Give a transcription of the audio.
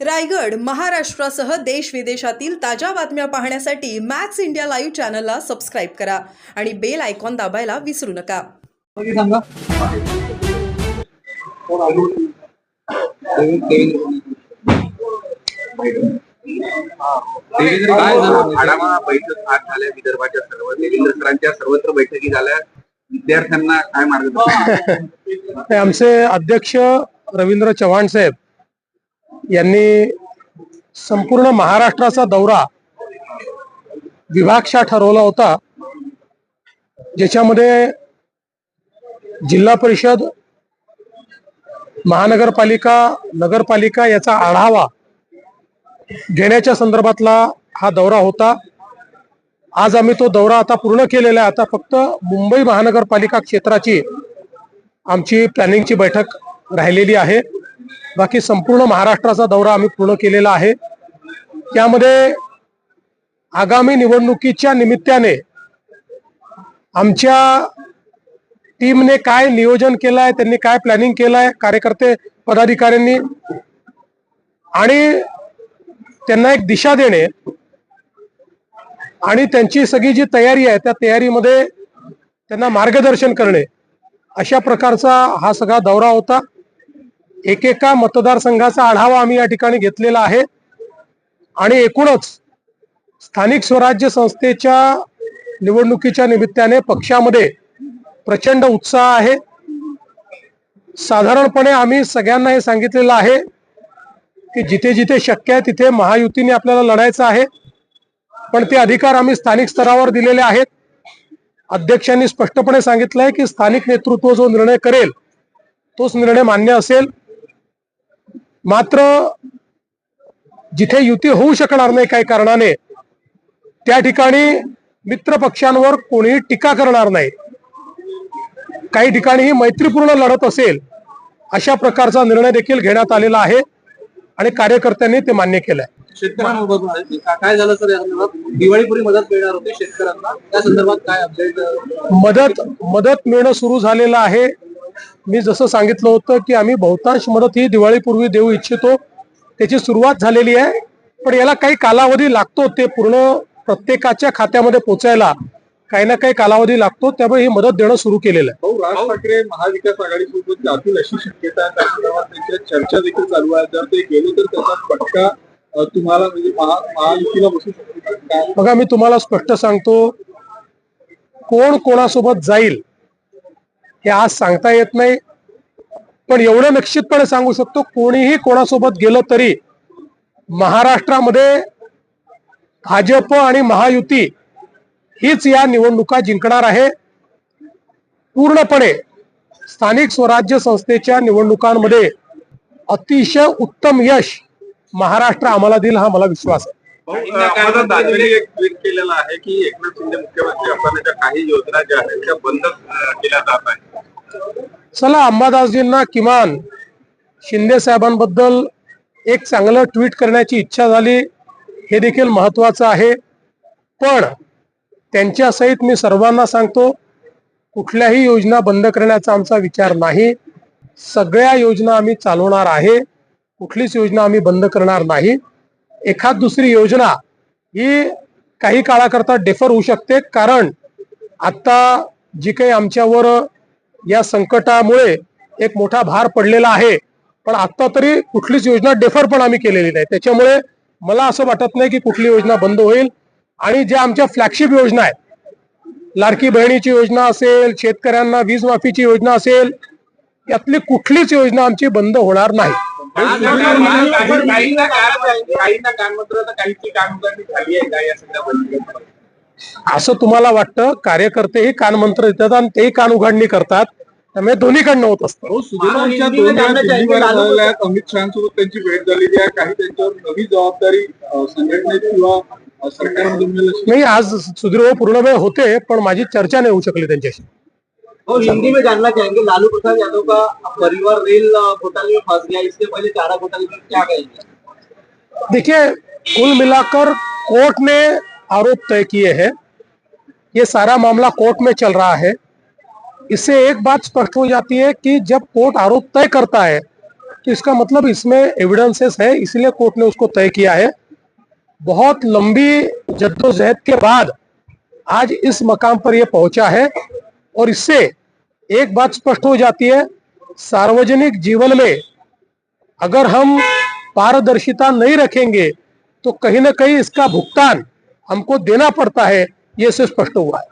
रायगड महाराष्ट्रासह देश विदेशातील ताज्या बातम्या पाहण्यासाठी मॅक्स इंडिया लाईव्ह चॅनलला सबस्क्राईब करा आणि बेल आयकॉन दाबायला विसरू नका. बैठक आज झाल्या विदर्भाच्या सर्व देवेंद्र सरांच्या सर्वत्र बैठकी झाल्या. विद्यार्थ्यांना काय मार्गदर्शन? हे आमचे अध्यक्ष रवींद्र चव्हाण साहेब यांनी संपूर्ण महाराष्ट्राचा दौरा विभागशा ठरवला होता. ज्याच्यामध्ये जिल्हा परिषद महानगरपालिका नगरपालिका याचा आढावा घेण्याच्या संदर्भातला हा दौरा होता. आज आम्ही तो दौरा आता पूर्ण केलेला आहे. आता फक्त मुंबई महानगरपालिका क्षेत्राची आमची प्लॅनिंगची बैठक राहिलेली आहे. बाकी संपूर्ण महाराष्ट्राचा दौरा आम्ही पूर्ण केलेला आहे. त्यामध्ये आगामी निवडणुकीच्या निमित्ताने आमच्या टीमने काय नियोजन केलं आहे त्यांनी काय प्लॅनिंग केलं आहे कार्यकर्ते पदाधिकाऱ्यांनी आणि त्यांना एक दिशा देणे आणि त्यांची सगळी जी तयारी आहे त्या तयारीमध्ये त्यांना मार्गदर्शन करणे अशा प्रकारचा हा सगळा दौरा होता. एकेका मतदारसंघाचा आढावा आम्ही या ठिकाणी घेतलेला आहे. आणि एकूणच स्थानिक स्वराज्य संस्थेच्या निवडणुकीच्या निमित्ताने पक्षामध्ये प्रचंड उत्साह आहे. साधारणपणे आम्ही सगळ्यांना हे सांगितलेलं आहे की जिथे जिथे शक्य आहे तिथे महायुतीने आपल्याला लढायचं आहे. पण ते अधिकार आम्ही स्थानिक स्तरावर दिलेले आहेत. अध्यक्षांनी स्पष्टपणे सांगितलंय की स्थानिक नेतृत्व जो निर्णय करेल तोच निर्णय मान्य असेल. मात्र जिथे युती होऊ शकणार नाही काही कारणाने त्या ठिकाणी मित्र पक्षांवर कोणीही टीका करणार नाही. काही ठिकाणी ही मैत्रीपूर्ण लढत असेल अशा प्रकारचा निर्णय देखील घेण्यात आलेला आहे आणि कार्यकर्त्यांनी ते मान्य केलंय. काय झालं सर दिवाळीपूर्वी मदत मिळणार होती शेतकऱ्यांना. त्या संदर्भात काय अपडेट मदत मदत मिळणं सुरू झालेलं आहे. मी जसं सांगितलं होतं की आम्ही बहुतांश मदत ही दिवाळीपूर्वी देऊ इच्छितो. त्याची सुरुवात झालेली आहे. पण याला काही कालावधी लागतो ते पूर्ण प्रत्येकाच्या खात्यामध्ये पोचायला. काही ना काही कालावधी लागतो. त्यामुळे ही मदत देणं सुरू केलेलं आहे. भाऊ राज ठाकरे महाविकास आघाडीसोबत जातील अशी शक्यता चर्चा देखील चालू आहे. जर ते गेले तर त्याचा फटका तुम्हाला म्हणजे महा- महायुतीला बसू शकतो. बघा मी तुम्हाला स्पष्ट सांगतो. कोण कोणासोबत जाईल हे आज सांगता येत नाही. पण एवढं निश्चितपणे सांगू शकतो कोणीही कोणासोबत गेलं तरी महाराष्ट्रामध्ये भाजप आणि महायुती हीच या निवडणुका जिंकणार आहे. पूर्णपणे स्थानिक स्वराज्य संस्थेच्या निवडणुकांमध्ये अतिशय उत्तम यश महाराष्ट्र आम्हाला देईल हा मला विश्वास आहे. एक ट्विट केलेलं आहे की एकनाथ शिंदे मुख्यमंत्री असतानाच्या काही योजना ज्या आहेत त्या बंद केल्या जात आहेत. चला अंबादासजींना किमान शिंदे साहेबांबद्दल एक चांगलं ट्विट करण्याची इच्छा झाली हे देखील महत्वाचं आहे. पण त्यांच्या सहित मी सर्वांना सांगतो कुठल्याही योजना बंद करण्याचा आमचा विचार नाही. सगळ्या योजना आम्ही चालवणार आहे कुठलीच योजना आम्ही बंद करणार नाही. एखाद दुसरी योजना ही काही काळाकरता डेफर होऊ शकते. कारण आत्ता जी काही आमच्यावर या संकटामुळे एक मोठा भार पडलेला आहे. पण आत्ता तरी कुठलीच योजना डेफर पण आम्ही केलेली नाही. त्याच्यामुळे मला असं वाटत नाही की कुठली योजना बंद होईल. आणि ज्या आमच्या फ्लॅगशिप योजना आहेत लाडकी बहिणीची योजना असेल शेतकऱ्यांना वीज माफीची योजना असेल यातली कुठलीच योजना आमची बंद होणार नाही. काही ना काही ना कानमंत्र तर काहीची कामगारी झाली आहे का या सगळ्या बैठकीत? असं तुम्हाला वाटतं कार्यकर्तेही कानमंत्र देतात आणि तेही कान उघडणी करतात. त्यामुळे दोन्हीकडनं होत असतं. भाऊ सुजनांच्या दोन वेळा दिल्लीवर झालेल्या आहेत अमित शहासोबत त्यांची भेट झालेली आहे. काही त्यांच्यावर नवी जबाबदारी अ, संघटनेत किंवा नाही आज सुधीर पूर्ण वेळ होते पण माझी चर्चा नाही होऊ शकली त्यांच्याशी. और हिंदी में जानना चाहेंगे, लालू प्रसाद यादव का परिवार रेल घोटाले में फंस गया, इससे पहले चारा घोटाले में क्या कहेंगे? देखिए, कुल मिलाकर कोर्ट ने आरोप तय किए हैं। ये सारा मामला कोर्ट में चल रहा है। इससे एक बात स्पष्ट हो जाती है कि जब कोर्ट आरोप तय करता है तो इसका मतलब इसमें एविडेंसेस है, इसलिए कोर्ट ने उसको तय किया है। बहुत लंबी जद्दोजहद के बाद आज इस मकाम पर यह पहुँचा है और इससे एक बात स्पष्ट हो जाती है, सार्वजनिक जीवन में अगर हम पारदर्शिता नहीं रखेंगे तो कहीं ना कहीं इसका भुगतान हमको देना पड़ता है, ये से स्पष्ट हुआ है।